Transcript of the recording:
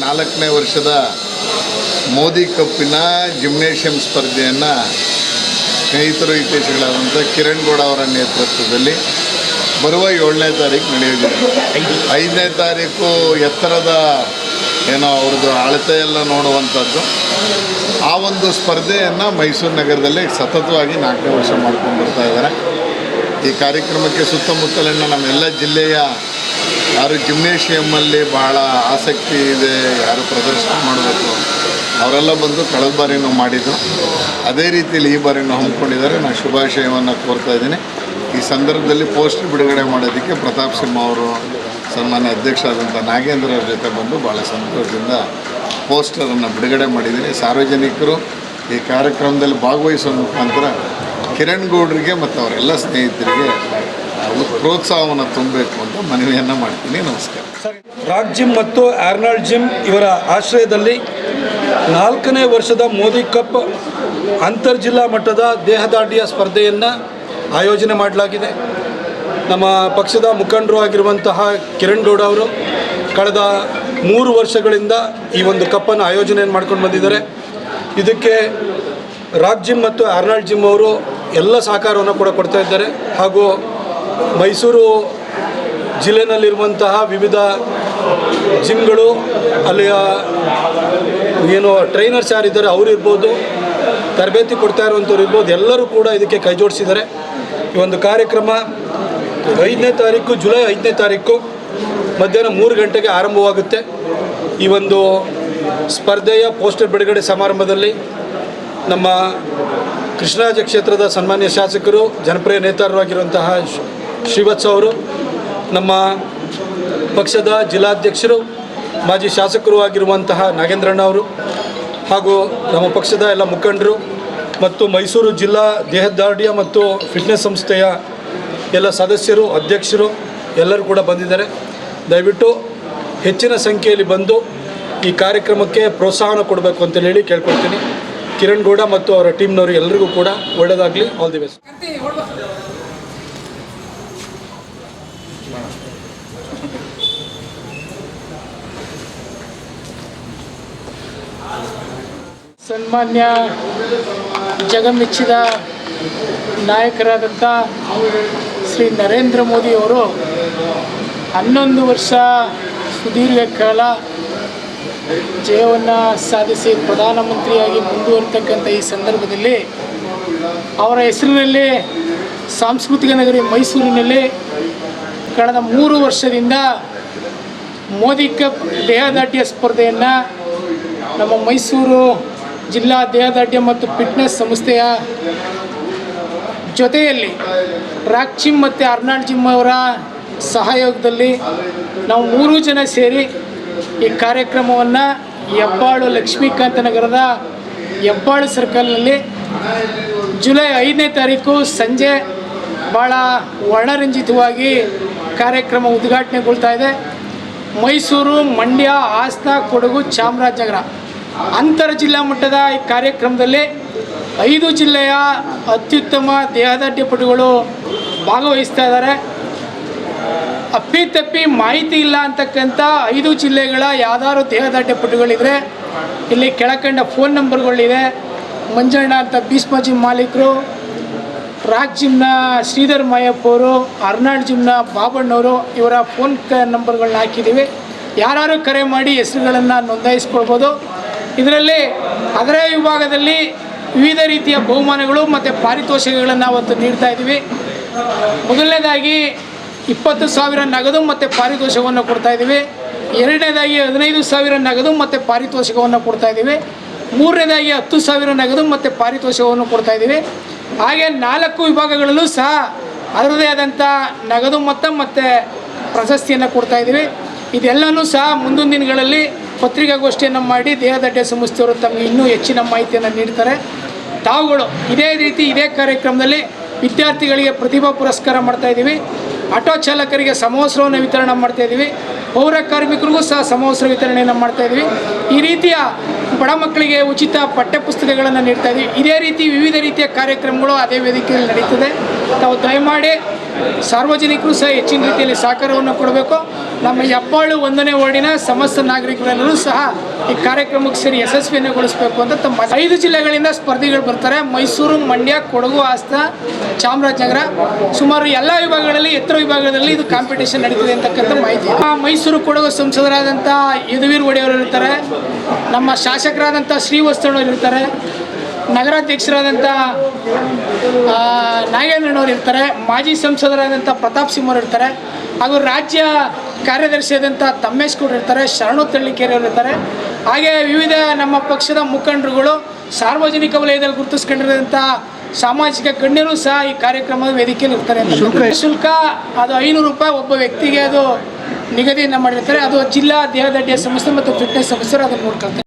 ನಾಲ್ಕನೇ ವರ್ಷದ ಮೋದಿ ಕಪ್ಪಿನ ಜಿಮ್ನೇಷಿಯಂ ಸ್ಪರ್ಧೆಯನ್ನು ಸ್ನೇಹಿತರು ಇತಿಹಾಸಗಳಾದಂಥ ಕಿರಣ್ ಗೌಡ ಅವರ ನೇತೃತ್ವದಲ್ಲಿ ಬರುವ ಏಳನೇ ತಾರೀಕು ನಡೆಯಲಿದೆ. ಐದನೇ ತಾರೀಕು ಎತ್ತರದ ಏನೋ ಅವ್ರದ್ದು ಅಳತೆ ಎಲ್ಲ ನೋಡುವಂಥದ್ದು. ಆ ಒಂದು ಸ್ಪರ್ಧೆಯನ್ನು ಮೈಸೂರು ನಗರದಲ್ಲಿ ಸತತವಾಗಿ ನಾಲ್ಕನೇ ವರ್ಷ ಮಾಡ್ಕೊಂಡು ಬರ್ತಾ ಇದ್ದಾರೆ. ಈ ಕಾರ್ಯಕ್ರಮಕ್ಕೆ ಸುತ್ತಮುತ್ತಲಿನ ನಮ್ಮೆಲ್ಲ ಜಿಲ್ಲೆಯ ಯಾರು ಜಿಮ್ನೇಷಿಯಮ್ಮಲ್ಲಿ ಬಹಳ ಆಸಕ್ತಿ ಇದೆ, ಯಾರು ಪ್ರದರ್ಶನ ಮಾಡಬೇಕು, ಅವರೆಲ್ಲ ಬಂದು ಕಳೆದ ಬಾರಿನೂ ಮಾಡಿದ್ದು ಅದೇ ರೀತಿಯಲ್ಲಿ ಈ ಬಾರಿನೂ ಹಮ್ಮಿಕೊಂಡಿದ್ದಾರೆ. ನಾನು ಶುಭಾಶಯವನ್ನು ಕೋರ್ತಾ ಇದ್ದೀನಿ. ಈ ಸಂದರ್ಭದಲ್ಲಿ ಪೋಸ್ಟರ್ ಬಿಡುಗಡೆ ಮಾಡೋದಕ್ಕೆ ಪ್ರತಾಪ್ ಸಿಂಹ ಅವರು ಸನ್ಮಾನ್ಯ ಅಧ್ಯಕ್ಷರಾದಂಥ ನಾಗೇಂದ್ರ ಅವ್ರ ಜೊತೆ ಬಂದು ಭಾಳ ಸಂತೋಷದಿಂದ ಪೋಸ್ಟರನ್ನು ಬಿಡುಗಡೆ ಮಾಡಿದ್ದೀನಿ. ಸಾರ್ವಜನಿಕರು ಈ ಕಾರ್ಯಕ್ರಮದಲ್ಲಿ ಭಾಗವಹಿಸುವ ಮುಖಾಂತರ ಕಿರಣ್ ಗೌಡ್ರಿಗೆ ಮತ್ತು ಅವರೆಲ್ಲ ಸ್ನೇಹಿತರಿಗೆ ಪ್ರೋತ್ಸಾಹವನ್ನು ತುಂಬಬೇಕು ಅಂತ ಮನವಿಯನ್ನು ಮಾಡ್ತೀನಿ. ನಮಸ್ಕಾರ. ರಾಕ್ ಜಿಮ್ ಮತ್ತು ಆರ್ನಾಲ್ಡ್ ಜಿಮ್ ಇವರ ಆಶ್ರಯದಲ್ಲಿ ನಾಲ್ಕನೇ ವರ್ಷದ ಮೋದಿ ಕಪ್ ಅಂತರ್ಜಿಲ್ಲಾ ಮಟ್ಟದ ದೇಹದಾಢ್ಯ ಸ್ಪರ್ಧೆಯನ್ನು ಆಯೋಜನೆ ಮಾಡಲಾಗಿದೆ. ನಮ್ಮ ಪಕ್ಷದ ಮುಖಂಡರು ಆಗಿರುವಂತಹ ಕಿರಣ್ ಗೌಡ ಅವರು ಕಳೆದ ಮೂರು ವರ್ಷಗಳಿಂದ ಈ ಒಂದು ಕಪ್ಪನ್ನು ಆಯೋಜನೆಯನ್ನು ಮಾಡ್ಕೊಂಡು ಬಂದಿದ್ದಾರೆ. ಇದಕ್ಕೆ ರಾಕ್ ಜಿಮ್ ಮತ್ತು ಆರ್ನಾಲ್ಡ್ ಜಿಮ್ ಅವರು ಎಲ್ಲ ಸಹಕಾರವನ್ನು ಕೂಡ ಕೊಡ್ತಾ ಇದ್ದಾರೆ. ಹಾಗೂ ಮೈಸೂರು ಜಿಲ್ಲೆಯಲ್ಲಿರುವಂತಹ ವಿವಿಧ ಜಿಮ್ಗಳು, ಅಲ್ಲಿಯ ಏನು ಟ್ರೈನರ್ಸ್ ಯಾರಿದ್ದಾರೆ ಅವರು ಇರ್ಬೋದು, ತರಬೇತಿ ಕೊಡ್ತಾ ಇರುವಂಥವ್ರು ಇರ್ಬೋದು, ಎಲ್ಲರೂ ಕೂಡ ಇದಕ್ಕೆ ಕೈ ಜೋಡಿಸಿದ್ದಾರೆ. ಈ ಒಂದು ಕಾರ್ಯಕ್ರಮ ಐದನೇ ತಾರೀಕು, ಜುಲೈ ಐದನೇ ತಾರೀಕು ಮಧ್ಯಾಹ್ನ ಮೂರು ಗಂಟೆಗೆ ಆರಂಭವಾಗುತ್ತೆ. ಈ ಒಂದು ಸ್ಪರ್ಧೆಯ ಪೋಸ್ಟರ್ ಬಿಡುಗಡೆ ಸಮಾರಂಭದಲ್ಲಿ ನಮ್ಮ ಕೃಷ್ಣರಾಜ ಕ್ಷೇತ್ರದ ಸನ್ಮಾನ್ಯ ಶಾಸಕರು, ಜನಪ್ರಿಯ ನೇತಾರರಾಗಿರುವಂತಹ ಆಗಿರುವಂತಹ ಶ್ರೀವತ್ಸ ಅವರು, ನಮ್ಮ ಪಕ್ಷದ ಜಿಲ್ಲಾಧ್ಯಕ್ಷರು, ಮಾಜಿ ಶಾಸಕರು ಆಗಿರುವಂತಹ ನಾಗೇಂದ್ರಣ್ಣ ಅವರು ಹಾಗೂ ನಮ್ಮ ಪಕ್ಷದ ಎಲ್ಲ ಮುಖಂಡರು ಮತ್ತು ಮೈಸೂರು ಜಿಲ್ಲಾ ದೇಹದಾರ್ಢ್ಯ ಮತ್ತು ಫಿಟ್ನೆಸ್ ಸಂಸ್ಥೆಯ ಎಲ್ಲ ಸದಸ್ಯರು, ಅಧ್ಯಕ್ಷರು ಎಲ್ಲರೂ ಕೂಡ ಬಂದಿದ್ದಾರೆ. ದಯವಿಟ್ಟು ಹೆಚ್ಚಿನ ಸಂಖ್ಯೆಯಲ್ಲಿ ಬಂದು ಈ ಕಾರ್ಯಕ್ರಮಕ್ಕೆ ಪ್ರೋತ್ಸಾಹನ ಕೊಡಬೇಕು ಅಂತ ಹೇಳಿ ಕೇಳ್ಕೊಳ್ತೀನಿ. ಕಿರಣ್ ಗೌಡ ಮತ್ತು ಅವರ ಟೀಮ್ನವರು ಎಲ್ಲರಿಗೂ ಕೂಡ ಒಳ್ಳೆಯದಾಗಲಿ ಆಲ್ ದಿ ಬೆಸ್ಟ್ ಸನ್ಮಾನ್ಯ ಜಗಮೆಚ್ಚಿದ ನಾಯಕರಾದಂಥ ಶ್ರೀ ನರೇಂದ್ರ ಮೋದಿಯವರು ಹನ್ನೊಂದು ವರ್ಷ ಸುದೀರ್ಘ ಕಾಲ ಜಯವನ್ನು ಸಾಧಿಸಿ ಪ್ರಧಾನಮಂತ್ರಿಯಾಗಿ ಮುಂದುವರಿತಕ್ಕಂಥ ಈ ಸಂದರ್ಭದಲ್ಲಿ ಅವರ ಹೆಸರಿನಲ್ಲಿ ಸಾಂಸ್ಕೃತಿಕ ನಗರಿ ಮೈಸೂರಿನಲ್ಲಿ ಕಳೆದ ಮೂರು ವರ್ಷದಿಂದ ಮೋದಿ ಕಪ್ ದೇಹದಾಢ್ಯ ಸ್ಪರ್ಧೆಯನ್ನು ನಮ್ಮ ಮೈಸೂರು ಜಿಲ್ಲಾ ದೇಹದಾಢ್ಯ ಮತ್ತು ಫಿಟ್ನೆಸ್ ಸಂಸ್ಥೆಯ ಜೊತೆಯಲ್ಲಿ ರಾಕ್ ಜಿಮ್ ಮತ್ತು ಅರ್ನಾಲ್ಡ್ ಜಿಮ್ ಅವರ ಸಹಯೋಗದಲ್ಲಿ ನಾವು ಮೂರು ಜನ ಸೇರಿ ಈ ಕಾರ್ಯಕ್ರಮವನ್ನು ಹೆಬ್ಬಾಳು ಲಕ್ಷ್ಮೀಕಾಂತ ನಗರದ ಹೆಬ್ಬಾಳು ಸರ್ಕಲ್ನಲ್ಲಿ ಜುಲೈ ಐದನೇ ತಾರೀಕು ಸಂಜೆ ಭಾಳ ವರ್ಣರಂಜಿತವಾಗಿ ಕಾರ್ಯಕ್ರಮ ಉದ್ಘಾಟನೆಗೊಳ್ತಾ ಇದೆ. ಮೈಸೂರು, ಮಂಡ್ಯ, ಹಾಸನ, ಕೊಡಗು, ಚಾಮರಾಜನಗರ ಅಂತರ ಜಿಲ್ಲಾ ಮಟ್ಟದ ಈ ಕಾರ್ಯಕ್ರಮದಲ್ಲಿ ಐದು ಜಿಲ್ಲೆಯ ಅತ್ಯುತ್ತಮ ದೇಹದಾಢ್ಯಪಟುಗಳು ಭಾಗವಹಿಸ್ತಾ ಇದ್ದಾರೆ. ಅಪ್ಪಿತಪ್ಪಿ ಮಾಹಿತಿ ಇಲ್ಲ ಅಂತಕ್ಕಂಥ ಐದು ಜಿಲ್ಲೆಗಳ ಯಾವ್ದಾದ್ರು ದೇಹದಾಢ್ಯಪಟುಗಳಿದ್ರೆ ಇಲ್ಲಿ ಕೆಳಕಂಡ ಫೋನ್ ನಂಬರ್ಗಳಿದೆ. ಮಂಜಣ್ಣ ಅಂತ ಭೀಷ್ಮಾಜಿ ಮಾಲೀಕರು ರಾಕ್ ಜಿಮ್ನ ಶ್ರೀಧರ್ ಮಾಯಪ್ಪ ಅವರು ಅರ್ನಾಳ್ ಜಿಮ್ನ ಬಾಬಣ್ಣವರು ಇವರ ಫೋನ್ ಕ ನಂಬರ್ಗಳನ್ನ ಹಾಕಿದ್ದೀವಿ. ಯಾರು ಕರೆ ಮಾಡಿ ಹೆಸರುಗಳನ್ನು ನೋಂದಾಯಿಸ್ಕೊಳ್ಬೋದು. ಇದರಲ್ಲಿ ಅದರ ವಿಭಾಗದಲ್ಲಿ ವಿವಿಧ ರೀತಿಯ ಬಹುಮಾನಗಳು ಮತ್ತು ಪಾರಿತೋಷಿಕಗಳನ್ನು ಅವತ್ತು ನೀಡ್ತಾ ಇದ್ದೀವಿ. ಮೊದಲನೇದಾಗಿ ಇಪ್ಪತ್ತು ಸಾವಿರ ನಗದು ಮತ್ತು ಪಾರಿತೋಷಕವನ್ನು ಕೊಡ್ತಾ ಇದ್ದೀವಿ. ಎರಡನೇದಾಗಿ ಹದಿನೈದು ಸಾವಿರ ನಗದು ಮತ್ತು ಪಾರಿತೋಷಕವನ್ನು ಕೊಡ್ತಾ ಇದ್ದೀವಿ. ಮೂರನೇದಾಗಿ ಹತ್ತು ಸಾವಿರ ನಗದು ಮತ್ತು ಪಾರಿತೋಷಕವನ್ನು ಕೊಡ್ತಾ ಇದ್ದೀವಿ. ಹಾಗೆ ನಾಲ್ಕು ವಿಭಾಗಗಳಲ್ಲೂ ಸಹ ಅದರದೇ ಆದಂಥ ನಗದು ಮೊತ್ತ ಮತ್ತು ಪ್ರಶಸ್ತಿಯನ್ನು ಕೊಡ್ತಾ ಇದ್ದೀವಿ. ಇದೆಲ್ಲನೂ ಸಹ ಮುಂದಿನ ದಿನಗಳಲ್ಲಿ ಪತ್ರಿಕಾಗೋಷ್ಠಿಯನ್ನು ಮಾಡಿ ದೇಹದಡ್ಡೆ ಸಂಸ್ಥೆಯವರು ತಮಗೆ ಇನ್ನೂ ಹೆಚ್ಚಿನ ಮಾಹಿತಿಯನ್ನು ನೀಡ್ತಾರೆ. ತಾವುಗಳು ಇದೇ ರೀತಿ ಇದೇ ಕಾರ್ಯಕ್ರಮದಲ್ಲಿ ವಿದ್ಯಾರ್ಥಿಗಳಿಗೆ ಪ್ರತಿಭಾ ಪುರಸ್ಕಾರ ಮಾಡ್ತಾ ಇದ್ದೀವಿ. ಆಟೋ ಚಾಲಕರಿಗೆ ಸಮವಸ್ತ್ರವನ್ನು ವಿತರಣೆ ಮಾಡ್ತಾ ಇದ್ದೀವಿ. ಪೌರ ಕಾರ್ಮಿಕರಿಗೂ ಸಹ ಸಮವಸ್ತ್ರ ವಿತರಣೆಯನ್ನು ಮಾಡ್ತಾ ಇದ್ದೀವಿ. ಈ ರೀತಿಯ ಬಡ ಮಕ್ಕಳಿಗೆ ಉಚಿತ ಪಠ್ಯಪುಸ್ತಕಗಳನ್ನು ನೀಡ್ತಾ ಇದ್ದೀವಿ. ಇದೇ ರೀತಿ ವಿವಿಧ ರೀತಿಯ ಕಾರ್ಯಕ್ರಮಗಳು ಅದೇ ವೇದಿಕೆಯಲ್ಲಿ ನಡೀತದೆ. ತಾವು ದಯಮಾಡಿ ಸಾರ್ವಜನಿಕರು ಸಹ ಹೆಚ್ಚಿನ ರೀತಿಯಲ್ಲಿ ಸಹಕಾರವನ್ನು ಕೊಡಬೇಕು. ನಮ್ಮ ಹೆಬ್ಬಾಳು ಒಂದನೇ ವಾರ್ಡಿನ ಸಮಸ್ತ ನಾಗರಿಕರೆಲ್ಲರೂ ಸಹ ಈ ಕಾರ್ಯಕ್ರಮಕ್ಕೆ ಸೇರಿ ಯಶಸ್ವಿಯನ್ನುಗೊಳಿಸಬೇಕು ಅಂತ ತಮ್ಮ ಐದು ಜಿಲ್ಲೆಗಳಿಂದ ಸ್ಪರ್ಧಿಗಳು ಬರ್ತಾರೆ. ಮೈಸೂರು, ಮಂಡ್ಯ, ಕೊಡಗು ಹಾಸನ ಚಾಮರಾಜನಗರ. ಸುಮಾರು ಎಲ್ಲ ವಿಭಾಗಗಳಲ್ಲಿ, ಎತ್ತರ ವಿಭಾಗದಲ್ಲಿ ಇದು ಕಾಂಪಿಟೇಷನ್ ನಡೀತಿದೆ ಅಂತಕ್ಕಂಥ ಮಾಹಿತಿ. ಮೈಸೂರು, ಕೊಡಗು ಸಂಸದರಾದಂಥ ಯದುವೀರ್ ಒಡೆಯವರು ಇರ್ತಾರೆ. ನಮ್ಮ ಶಾಸಕರಾದಂಥ ಶ್ರೀವಸ್ತಣ್ಣವ್ರು ಇರ್ತಾರೆ. ನಗರಾಧ್ಯಕ್ಷರಾದಂಥ ನಾಗೇಂದ್ರನವ್ರು ಇರ್ತಾರೆ ಮಾಜಿ ಸಂಸದರಾದಂಥ ಪ್ರತಾಪ್ ಸಿಂಹರು ಅವರು ಇರ್ತಾರೆ ಹಾಗೂ ರಾಜ್ಯ ಕಾರ್ಯದರ್ಶಿಯಾದಂಥ ತಮ್ಮೇಶ್ ಕೂಡ ಇರ್ತಾರೆ ಶರಣು ತಳ್ಳಿಕೇರಿ ಅವರು ಇರ್ತಾರೆ. ಹಾಗೆ ವಿವಿಧ ನಮ್ಮ ಪಕ್ಷದ ಮುಖಂಡರುಗಳು ಸಾರ್ವಜನಿಕ ವಲಯದಲ್ಲಿ ಗುರುತಿಸ್ಕೊಂಡಿರೋದಂಥ ಸಾಮಾಜಿಕ ಗಣ್ಯರು ಸಹ ಈ ಕಾರ್ಯಕ್ರಮದ ವೇದಿಕೆಯಲ್ಲಿ ಇರ್ತಾರೆ ಶುಲ್ಕ ಅದು ಐನೂರು ರೂಪಾಯಿ ಒಬ್ಬ ವ್ಯಕ್ತಿಗೆ ಅದು ನಿಗದಿಯನ್ನು ಮಾಡಿರ್ತಾರೆ. ಅದು ಜಿಲ್ಲಾ ದೇಹದಡ್ಡಿಯ ಸಂಸ್ಥೆ ಮತ್ತು ಫಿಟ್ನೆಸ್ ಸಂಸ್ಥೆರು ಅದನ್ನು ನೋಡ್ಕೊಳ್ತಾರೆ.